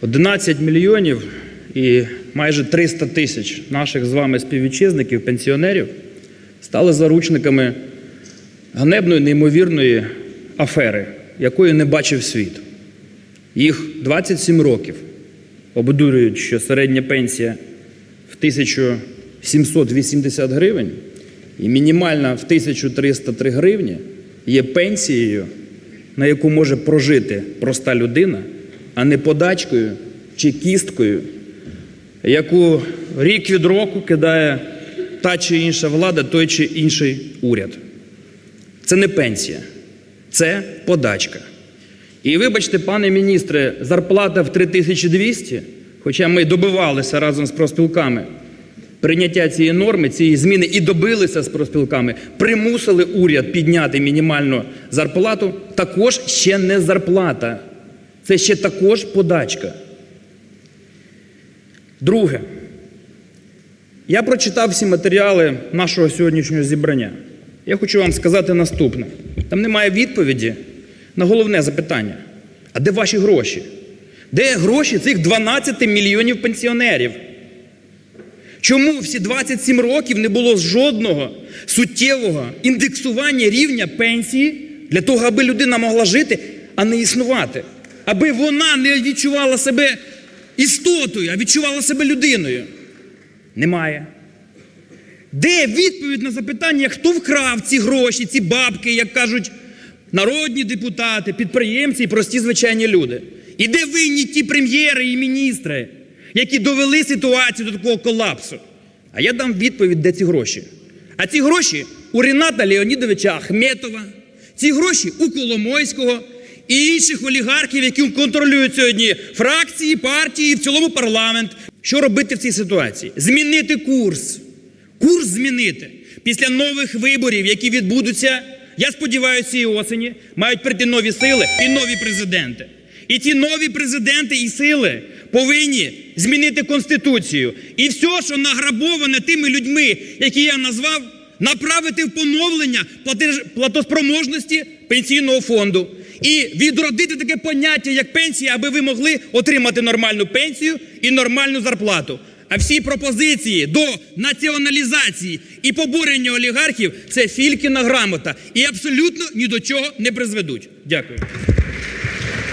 11 мільйонів і майже 300 тисяч наших з вами співвітчизників, пенсіонерів стали заручниками ганебної, неймовірної афери, якої не бачив світ. Їх 27 років обдурюють, що середня пенсія в 1780 гривень і мінімальна в 1303 гривні є пенсією, на яку може прожити проста людина, а не подачкою чи кісткою, яку рік від року кидає та чи інша влада, той чи інший уряд. Це не пенсія, це подачка. І вибачте, пане міністре, зарплата в 3200, хоча ми добивалися разом з профспілками прийняття цієї норми, цієї зміни і добилися з профспілками, примусили уряд підняти мінімальну зарплату, також ще не зарплата. Це ще також подачка. Друге. Я прочитав всі матеріали нашого сьогоднішнього зібрання. Я хочу вам сказати наступне: там немає відповіді на головне запитання: а де ваші гроші? Де гроші цих 12 мільйонів пенсіонерів? Чому всі 27 років не було жодного суттєвого індексування рівня пенсії для того, аби людина могла жити, а не існувати? Аби вона не відчувала себе істотою, а відчувала себе людиною? Немає. Де відповідь на запитання, хто вкрав ці гроші, ці бабки, як кажуть народні депутати, підприємці і прості звичайні люди? І де винні ті прем'єри і міністри, які довели ситуацію до такого колапсу? А я дам відповідь, де ці гроші. А ці гроші у Рената Леонідовича Ахметова, ці гроші у Коломойського і інших олігархів, які контролюють сьогодні фракції, партії і в цілому парламент. Що робити в цій ситуації? Змінити курс. Курс змінити. Після нових виборів, які відбудуться, я сподіваюся, цієї осені мають прийти нові сили і нові президенти. І ці нові президенти і сили повинні змінити конституцію. І все, що награбоване тими людьми, які я назвав, направити в поновлення платоспроможності пенсійного фонду. І відродити таке поняття, як пенсія, аби ви могли отримати нормальну пенсію і нормальну зарплату. А всі пропозиції до націоналізації і побурення олігархів це фількіна грамота і абсолютно ні до чого не призведуть. Дякую.